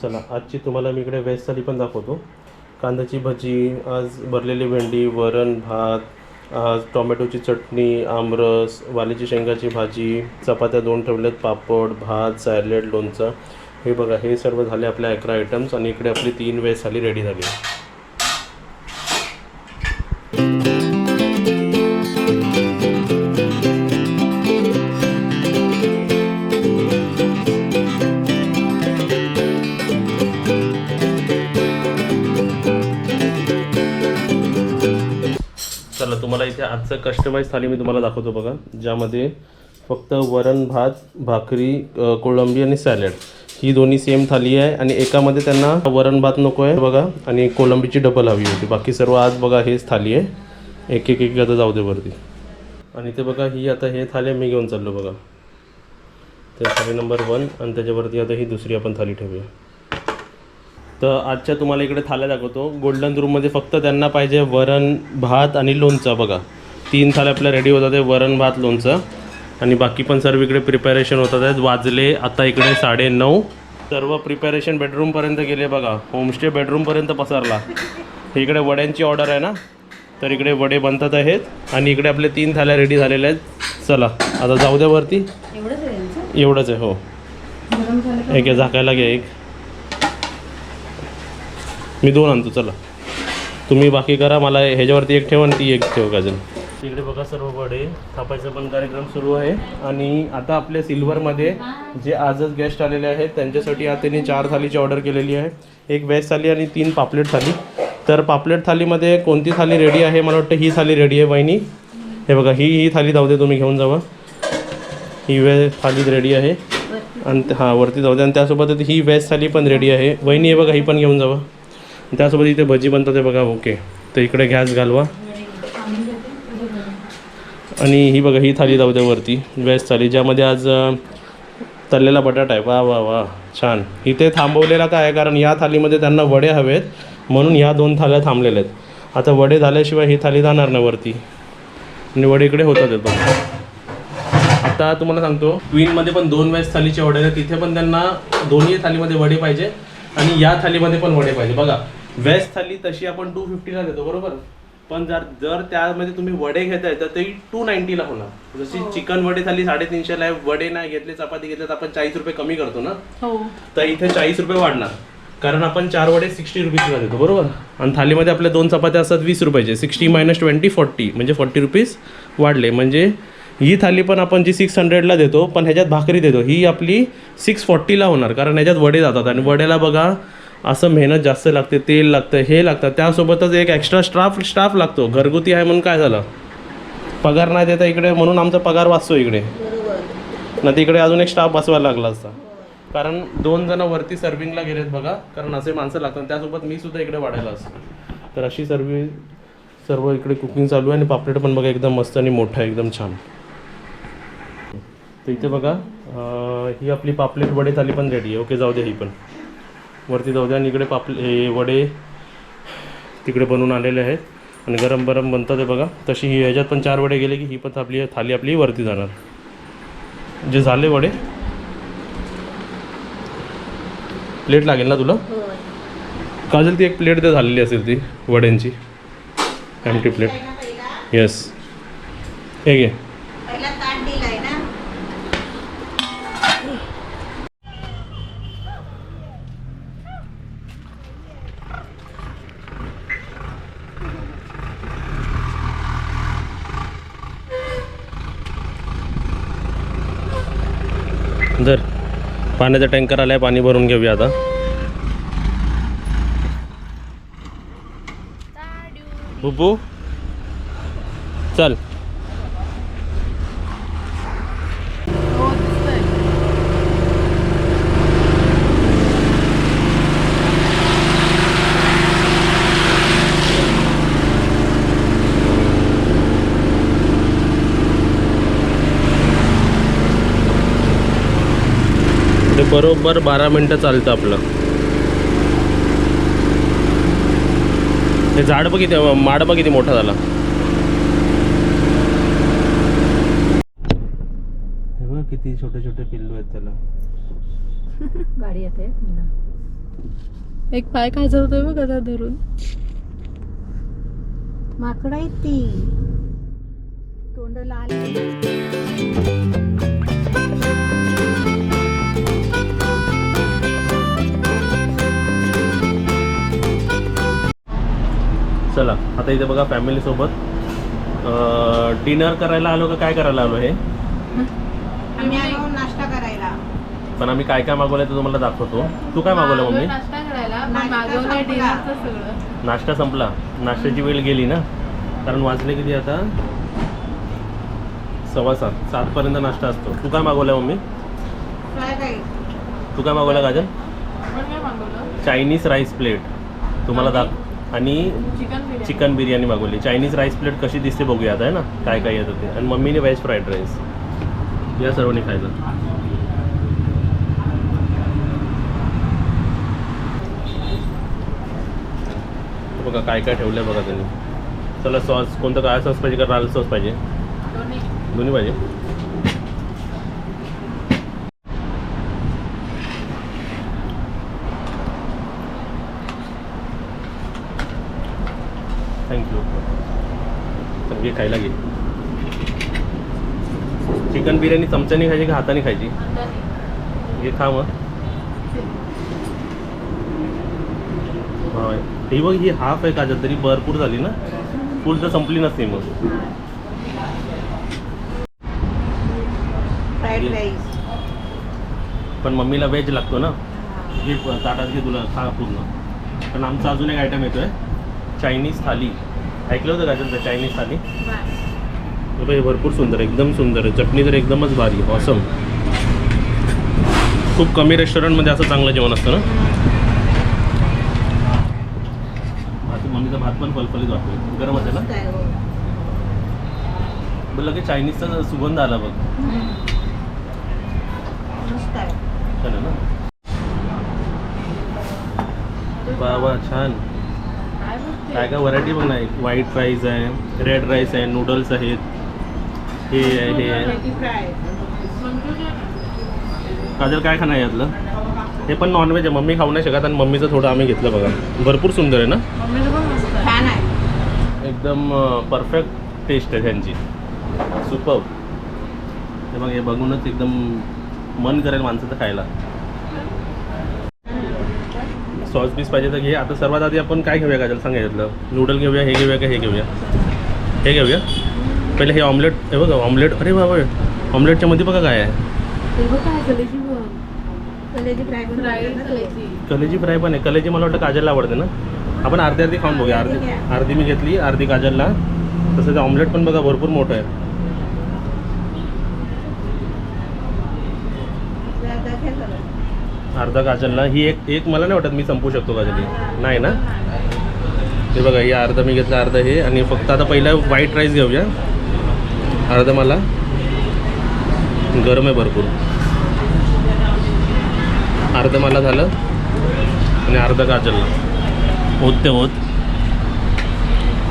चला आजची तुम्हाला मी इकडे व्हेज थाली पण दाखवतो. कांद्याची भजी आज भरलेली भेंडी वरण भात आज टोमॅटोची चटणी आमरस वालीची शेंगाची भाजी चपात्या दोन ठेवल्यात पापड भात सॅलेड लोणचं. हे बघा हे सर्व झाले आपले अकरा आयटम्स आणि इकडे आपली तीन व्हेज थाली रेडी झाली तुम्हाला इथे आजचं कस्टमाइज थाली मी तुम्हाला दाखवतो बघा ज्यामध्ये फक्त वरण भात भाकरी कोळंबी आणि सॅलड. ही दोन्ही सेम थाली आहे आणि एकामध्ये त्यांना वरण भात नको आहे बघा आणि कोळंबीची डबल हवी होती. बाकी सर्व आज बघा हेच थाली आहे. एक एक एक आता जाऊ दे वरती. आणि ते बघा ही आता हे थाली मी घेऊन चाललो बघा. ते थाली नंबर वन आणि त्याच्यावरती आता ही दुसरी आपण थाली ठेवूया. तर आजच्या तुम्हाला इकडे थाल्या दाखवतो. गोल्डन रूममध्ये फक्त त्यांना पाहिजे वरण भात आणि लोणचं बघा. तीन थाल्या आपल्या रेडी होतात आहे वरण भात लोणचं. आणि बाकी पण सर्व इकडे प्रिपॅरेशन होतात आहेत. वाजले आता इकडे साडे नऊ सर्व प्रिपॅरेशन बेडरूमपर्यंत गेले बघा. होमस्टे बेडरूमपर्यंत पसरला. इकडे वड्यांची ऑर्डर आहे ना? तर इकडे वडे बनतात आहेत. आणि इकडे आपले तीन थाल्या रेडी झालेल्या आहेत. चला आता जाऊ द्या वरती. एवढंच आहे हो? एक झाकायला घ्या एक. मी दोन आणतो चला. तुम्ही बाकी करा मला ह्याच्यावरती एक ठेवा आणि ती एक ठेव काजल. इकडे बघा सर्व वडे थापायचा पण कार्यक्रम सुरू आहे. आणि आता आपल्या सिल्वरमध्ये जे आजच गेस्ट आलेले आहेत त्यांच्यासाठी आता त्यांनी चार थालीची ऑर्डर केलेली आहे. एक व्हेज थाली आणि तीन पापलेट थाली. तर पापलेट थालीमध्ये कोणती थाली रेडी आहे? मला वाटतं ही थाली रेडी आहे वहिनी. हे बघा ही ही थाली जाऊ दे तुम्ही घेऊन जावा. ही व्हेज थाली रेडी आहे. आणि हां वरती जाऊ दे. आणि त्यासोबत ही व्हेज थाली पण रेडी आहे. वहिनी हे बघा ही पण घेऊन जावा. त्यासोबत इथे भजी बनतात ते बघा ओके. तर इकडे गॅस घालवा. आणि ही बघा ही थाली जाऊ द्या वरती. वेस्ट थाली ज्यामध्ये आज तळलेला बटाटा आहे. वा वा वा. छान. इथे थांबवलेला काय आहे कारण या थालीमध्ये त्यांना वडे हवेत म्हणून ह्या दोन थाल्या थांबलेल्या आहेत. आता वडे झाल्याशिवाय ही थाली जाणार ना वरती. आणि वडे इकडे होतात आहेत बघा. आता तुम्हाला सांगतो क्वीनमध्ये पण दोन व्हेज थालीचे वडे आहेत. तिथे पण त्यांना दोन्ही थालीमध्ये वडे पाहिजे आणि या थालीमध्ये पण वडे पाहिजे. बघा व्हेज थाली तशी आपण टू फिफ्टीला देतो बरोबर? पण जर जर त्यामध्ये तुम्ही वडे घेताय तर ते टू नाईन्टीला होणार. जशी चिकन वडे थाली साडेतीनशेला आहे वडे नाही घेतले चपाती घेतले तर आपण चाळीस रुपये कमी करतो ना? हो. तर इथे चाळीस रुपये वाढणार. कारण आपण चार वडे सिक्स्टी रुपीजला देतो बरोबर? आणि थालीमध्ये आपल्या दोन चपात्या असतात वीस रुपयाचे सिक्स्टी मायनस ट्वेंटी फोर्टी म्हणजे फोर्टी रुपीज वाढले. म्हणजे ही थाली पण आपण जी सिक्स हंड्रेडला देतो पण ह्याच्यात भाकरी देतो. ही आपली सिक्स फोर्टीला होणार कारण ह्याच्यात वडे जातात. आणि वड्याला बघा असं मेहनत जास्त लागते तेल लागतं हे लागतं. त्यासोबतच एक एक्स्ट्रा स्टाफ स्टाफ लागतो. घरगुती आहे म्हणून काय झालं? पगार नाही देता इकडे म्हणून आमचा पगार वाचतो इकडे. ना तिकडे अजून एक स्टाफ बसवायला लागला असता. कारण दोन जण वरती सर्विंगला गेलेत बघा. कारण असे माणसं लागतात. त्यासोबत मी सुद्धा इकडे वाढायला असतो. तर अशी सर्व सर्व इकडे कुकिंग चालू आहे आणि पापलेट पण बघा एकदम मस्त आणि मोठा एकदम छान. तर इथे बघा ही आपली पापलेट वडे थाली पण रेडी आहे. ओके जाऊ दे ही पण. वरती जाऊ द्या आणि इकडे पापले हे वडे तिकडे बनवून आलेले आहेत. आणि गरम गरम बनतात आहे बघा. तशी ही ह्याच्यात पण चार वडे गेले की ही पण आपली थाली आपली वरती जाणार. जे झाले वडे. प्लेट लागेल ना तुला? काजल ती एक प्लेट दे झालेली असेल ती वड्यांची. एमटी प्लेट येस हे घे पहिला ताट दिलाय ना जर पाण्याचा टँकर आलाय पाणी भरून घेऊया आता. बुबू चल हो दिसतंय ते बरोबर बारा मिनटं चालतं आपलं. हे झाड बघ किती माड बघ किती मोठा झाला. किती छोटे छोटे पिल्लू आहेत त्याला. गाडी येते एक पाय खाजवतोय बघ आता धरून. माकडं आहेत ती. तोंड लाल चला आता इथे बघा फॅमिली सोबत. डिनर करायला आलो का काय करायला आलो हे? आम्ही आलो नाश्ता करायला. पण आम्ही काय काय मागवलंय ते तुम्हाला दाखवतो. तू काय मागवलं मम्मी? नाश्ता मागवलंय संपला. डिनरचं सगळं. नाश्ता संपला. नाश्त्याची वेळ गेली ना? कारण वाजले किती आता? सव्वा सात. सातपर्यंत नाश्ता असतो. तू काय मागवलं मम्मी? तू काय मागवलं काजल आपण काय मागवलं? Chinese rice plate. तुम्हाला दाख आणि चिकन बिर्याणी मागवली. चायनीज राईस प्लेट कशी दिसते बघूया आता आहे ना? काय काय येतं ते. आणि मम्मीने व्हेज फ्राईड राईस या सर्वांनी खायचं. बघा काय काय ठेवलंय बघा त्यांनी. चला सॉस कोणतं काय सॉस पाहिजे का लाल सॉस पाहिजे? दोन्ही पाहिजे. थँक्यू तर खायला घे. चिकन बिर्याणी चमच्याने खायची का हाताने खायची. घे खा मग. हा ही बघ ही हाफ आहे काजल तरी भरपूर झाली ना? फुल तर संपली नसते मग. पण मम्मीला व्हेज लागतो ना? घे ताटात घे तुला खा पूर्ण. पण आमचा अजून एक आयटम येतोय. चायनीज थाली. ऐकलं होतं का चायनीज थाली? हे हे भरपूर सुंदर एकदम सुंदर आहे. चटणी तर एकदमच भारी ऑसम खूप कमी रेस्टॉरंटमध्ये असं चांगलं जेवण असतं ना? भात मम्मीचा भात पण फलफलीत वाटतो गरमच आहे ना? हो. लगेच चायनीजचा सुगंध आला बघ. ना. वा वा छान. काय? काय व्हरायटी बघ ना व्हाईट राईस आहे रेड राईस आहे नूडल्स आहेत. हे आहे हे आहे. काजल काय खाणं आहे यातलं? हे पण नॉनव्हेज आहे. मम्मी खाऊ नाही शकत आणि मम्मीचं थोडं आम्ही घेतलं बघा. भरपूर सुंदर आहे ना? पण आहे. आहे एकदम परफेक्ट टेस्ट आहे त्यांची सुपर हे बघ हे बघूनच एकदम मन करेल माणसाचं खायला. सॉस बीस पाहिजे तर घे. आता सर्वात आधी आपण काय घेऊया काजल सांग यातलं नूडल घेऊया हे घेऊया का हे घेऊया? हे घेऊया. पहिले हे ऑमलेट हे बघा ऑमलेट अरे बाबा ऑमलेटच्या मध्ये बघा काय आहे. कलेजी फ्राय पण आहे. कलेजी मला वाटतं काजलला आवडते ना? आपण अर्धी अर्धी खाऊन बघूया. अर्धी अर्धी मी घेतली अर्धी काजलला तसं ते ऑमलेट पण बघा भरपूर मोठं आहे आपल्या आता घे सगळं. अर्धा काजलला. ही एक एक मला नाही वाटत मी संपू शकतो काजल नाही ना? हे बघा हे अर्धा मी घेतलं अर्धा हे. आणि फक्त आता पहिला व्हाईट राईस घेऊया. अर्धा मला. गरम आहे भरपूर. अर्धं मला झालं. आणि अर्धा काजलला. होत ते होत.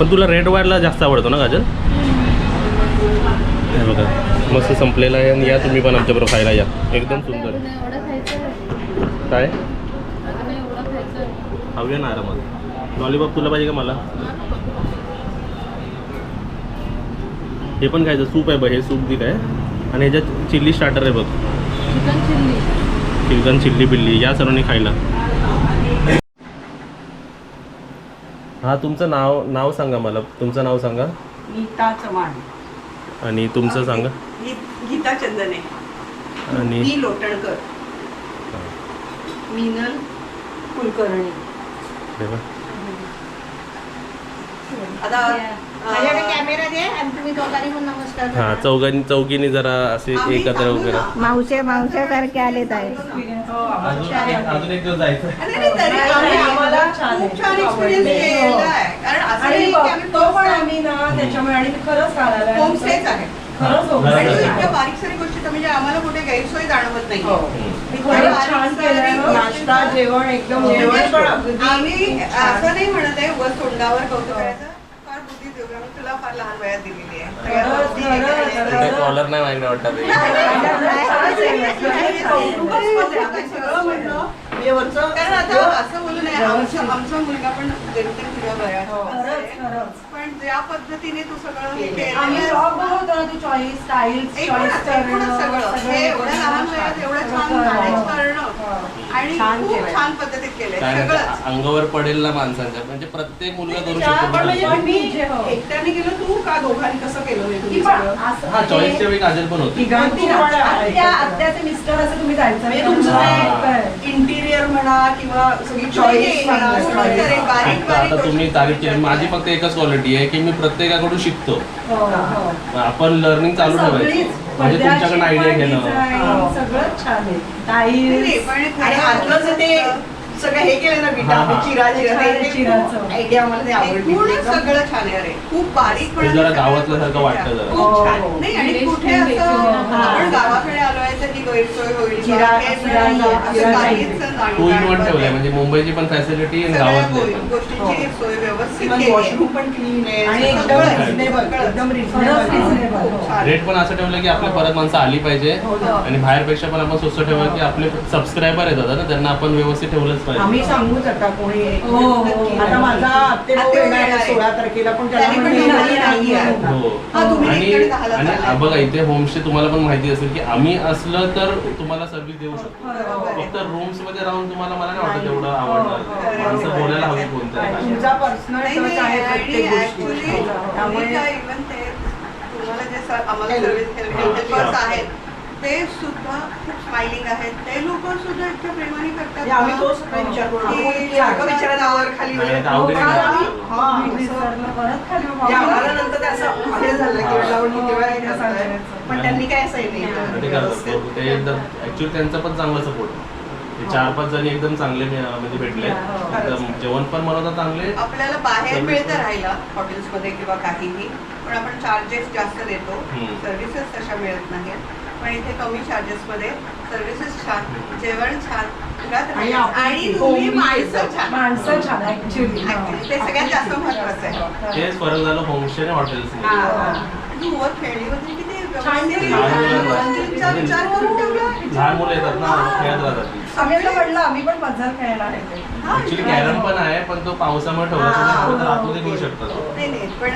पण तुला रेड वायरला जास्त आवडतो ना काजल? हे बघा. मस्त संपलेला आहे आणि या तुम्ही पण आमच्याबरोबर खायला या. एकदम सुंदर आहे. काय? खाऊया ना आरामात. लॉलीपॉप तुला पाहिजे का मला? हे पण खायचं. सूप आहे बघ हे सूप दिलं आहे आणि ह्याच्यात चिल्ली स्टार्टर आहे बघ. Chicken chilli. चिकन चिल्ली बिल्ली या सर्वांनी खायला. हा तुमचं नाव नाव सांगा मला. तुमचं नाव सांगा. नीता चव्हाण. आणि तुमचं सांगा. गीता चंदने. आणि लोटणकर. मीनल कुलकर्णी बघ. आता माझ्याकडे कॅमेरा दे आणि तुम्ही दोघांनी पण नमस्कार हा करा. चौघांनी चौघीने जरा असे आम्ही एकत्र वगैरे ना. मावश्या मावश्या सारखे आलेत आहे अजून एक दिवस जायचं नाही, नाही, तरी आम्ही आम्हाला खूप छान एक्सपिरियन्स केलेला आहे कारण असं आणि नाही की आम्ही बघतो पण आम्ही ना त्याच्यामुळे आणि खरंच घालायला होमस्टेच आहे खरंच आणि आहे. इतक्या. बारीक सारी गोष्टी तर म्हणजे आम्हाला कुठे गैरसोय जाणवत नाही हो. छान केलंय. नाश्ता जेवण एकदम जेवण. पण अगदी आम्ही. असं नाही म्हणत आहे वर तोंडावर कौतुक करायचं. फार बुद्धी देऊ आम्ही तुला फार लहान वयात दिलेली आहे. कॉलर नाही माहिती वाटतं हे कारण आता असं बोलू नये. आमचा आमचा मुलगा पण जेमतेम तुझ्या खरंच. पण ज्या पद्धतीने तू सगळं हे आम्ही केलं ब्लॉग बनवतो ना तू चॉईस स्टाईल सगळं. हे एवढ्या लहान वयात एवढं छान मॅनेज करणं आणि छान खूप केलंय. छान पद्धतीत केलंय काय नाही, सगळंच अंगावर पडेल ना माणसांच्या म्हणजे प्रत्येक मुलगा करू म्हणजे शकतो तुम्ही हो. एकट्याने केलं तू का दोघांनी कसं केलं तुम्ही सगळं? हा चॉईसच्या वेळी काजल पण होती आत्याचे मिस्टर असं तुम्ही जायचं म्हणजे नाही. तुमचं हा. ते इंटिरियर म्हणा किंवा सगळी चॉईस म्हणा सगळं ते बारीक आता बारीक आता तुम्ही गोष्टी तारीफ केली माझी फक्त एकच क्वालिटी आहे की मी प्रत्येकाकडून शिकतो हो, हो. आपण लर्निंग चालू ठेवायचं सगळीच म्हणजे तुमच्याकडे आयडिया घेणं. हो. सगळंच छान आहे. पण आणि आतलं जे ते सगळं हे केलं ना हा, हा. चिरा चिरा ते- चिराचं. ते आयडिया मला ते आवडली सगळं छान आहे अरे खूप बारीक ते जरा गावातल्यासारखं वाटतं जरा. खूप छान हो. नाही आणि कुठे असं. आपण गावाकडे आलोय तर ही गैरसोय होईल चिरा- किंवा हे चिरा- मिळेल, असं चिरा- काहीच चिरा- नाही. टू इन वन ठेवलंय म्हणजे मुंबईची पण फॅसिलिटी आणि सगळ्या गावातली गो- पण गोष्टींची सोय व्यवस्थित Even केली आहे. washroom पण clean आहे. आणि सगळं एकदम आहे. reasonable, सगळं. एकदम reasonable. खरंच reasonable. हो. छान. रेट पण असं ठेवलं की आपल्या परत माणसं आली पाहिजे हो ना. आणि बाहेरपेक्षा पण आपण स्वस्त ठेवा की आपले सबस्क्रायबर येतात ना त्यांना आपण व्यवस्थित ठेवलंच आम्ही सांगूच आता कोणी हो, हो. आता माझा आत्ते. सोळा तारखेला पण त्याला. हो हा. बघा इथे होमस्टे तुम्हाला पण माहिती असेल की आम्ही असलं तर तुम्हाला सर्व्हिस देऊ शकतो. फक्त रूम्समध्ये राहून तुम्हाला मला नाही वाटत हो, हो, आवडणार माणसं. बोलायला हवी कोणत्या तुमचा पर्सनल आहे प्रत्येक गोष्टी त्यामुळे आम्हाला. सर्व्हिस हा. आहेत ते सुद्धा खूप स्माइलिंग आहेत. ते लोक सुद्धा इतक्या प्रेमाने करतात आम्ही तोच विचार. पण त्यांनी काय असं हे नाही. ते केलं. करतात. व्यवस्थित. बरोबर. ते एकदम ऍक्च्युली त्यांचा पण चांगला सपोर्ट चार पाच जणी एकदम चांगले म्हणजे भेटले. जेवण पण बनवतात चांगले. आपल्याला बाहेर मिळतं. राहायला हॉटेल्समध्ये किंवा काहीही. पण आपण चार्जेस जास्त देतो. सर्व्हिसेस तशा मिळत नाहीत पण इथे कमी चार्जेसमध्ये सर्व्हिसेस छान. जेवण छान. आणि तुम्ही माणसं छान. माणसं छान ऍक्च्युली ते सगळ्यात जास्त महत्वाचं आहे. तेच फरक झालं होमस्टे आणि हॉटेल्स तू वर खेळली होती लहान मुलं येतात ना खेळत राहतात ती. आम्ही आता म्हणलं आम्ही पण मजा खेळणार आहे. ऍक्च्युली कॅरम पण आहे पण तो पावसामुळे ठेवला घेऊ नाही पण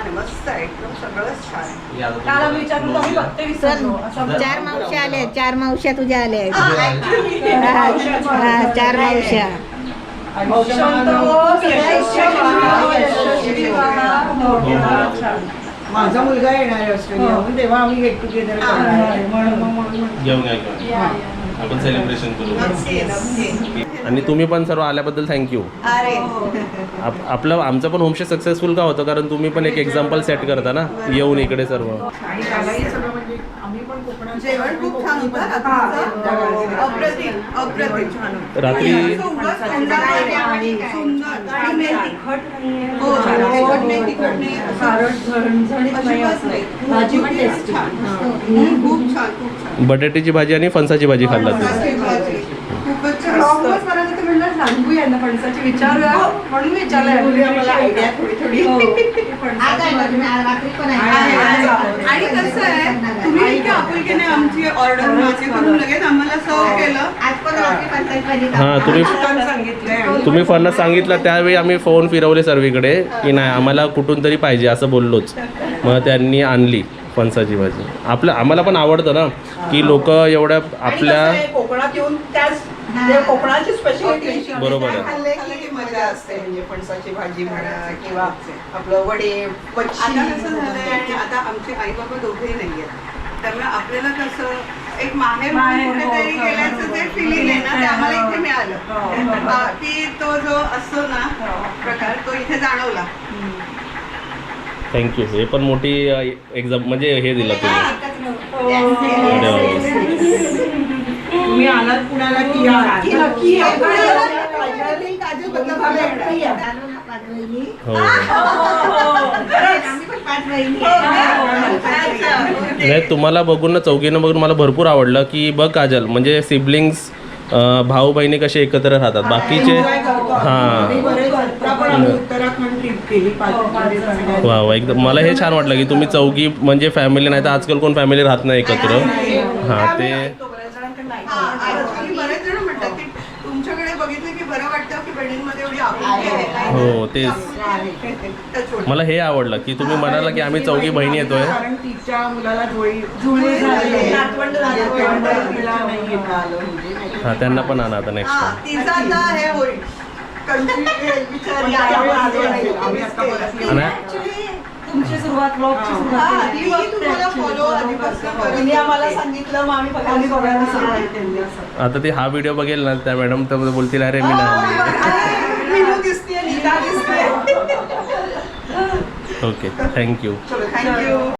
छान आहे, मस्त आहे एकदम सगळंच छान आहे हे आता तुम्ही काल आम्ही विचारलं आम्ही नोंदीला. बघते विसरलो असं चार मावश्या आल्या चार मावश्या तुझ्या आल्या आहेत. हा. हा, चार छान. माझा मुलगा येणार आहे ऑस्ट्रेलियाहून तेव्हा आम्ही गेट टुगेदर करणार आहे. म्हणून मग म्हणून घेऊन घेऊन. आपण सेलिब्रेशन करू. आणि तुम्ही पण सर्व आल्याबद्दल थँक्यू आपलं आमचं पण होमस्टे सक्सेसफुल का होतं? कारण तुम्ही पण एक एक्झाम्पल सेट करता ना? येऊन इकडे सर्व. जेवण खूप छान होतं हा, रात्रीचं. हा. अप्रतिम अप्रतिम छान होतं. रात्री. हो, छान. तिखट नाही, तिखट नाही. असं खारट झणझणीत नाही अजिबात असं. नाही. भाजी पण खूप टेस्टी छान. हम्म, खूप छान खूप छान बटाट्याची भाजी आणि फणसाची भाजी खाल्ला तुम्ही फणसाची भाजी. खूपच छान लॉंगच करायला तर म्हणलं सांगू यांना फणसाची विचारूया म्हणून विचारलंय बोलूया मला आयडिया थोडी थोडी हो. आहे, आहे. आहे. आणि कसं आहे तुम्ही इतक्या आपुलकीने आमची ऑर्डर लगेच आम्हाला सर्व केलं. आज पण पंचायत भाजी हां तुम्ही सांगितलंय तुम्ही फणस सांगितलं त्यावेळी आम्ही फोन फिरवले सर्वीकडे की नाही आम्हाला कुठून तरी पाहिजे असं बोललोच. मग त्यांनी आणली फणसाची भाजी. आपलं आम्हाला पण आवडतं ना की लोक एवढ्या आपल्या कोकणात येऊन त्याच कोकणाची स्पेशलिटी बरोबर आहे. खाल्ले की मजा असते. म्हणजे फणसाची भाजी म्हणा किंवा आपलं वडे आता मच्छी कसं झालंय आणि आता आमचे आई बाबा दोघेही नाहीयेत त्यामुळे आपल्याला कसं एक माहेर म्हणून हो, कुठेतरी हो, गेल्याचं हो, ते हो. फिलिंग आहे ना ते आम्हाला इथे हो, हो. मिळालं बाकी तो जो असतो ना प्रकार तो इथे जाणवला. थँक्यू हे पण मोठी एक्झाम म्हणजे हे दिलं तुम्ही. आलात पुण्याला की या की नक्की. या. काजू बदलाव झाला आहे. चालू ना पाच वहिनी. हो नाही तुम्हाला बघून ना चौघीनं बघून मला भरपूर आवडलं की बघ काजल म्हणजे सिबलिंग्स भाऊ बहिणी कसे एकत्र राहतात. बाकीचे हां. वा वा एकदम. मला हे छान वाटलं की तुम्ही चौघी म्हणजे फॅमिली नाही तर आजकाल कोण फॅमिली राहत नाही एकत्र. हां ते हो तेच. मला हे आवडलं की तुम्ही म्हणाला की आम्ही चौघी बहिणी येतोय. हा त्यांना पण आणा आता नेक्स्ट टाइम आता ती हा व्हिडिओ बघेल ना त्या मॅडम तर बोलतील अरे मी नाही okay thank you thank you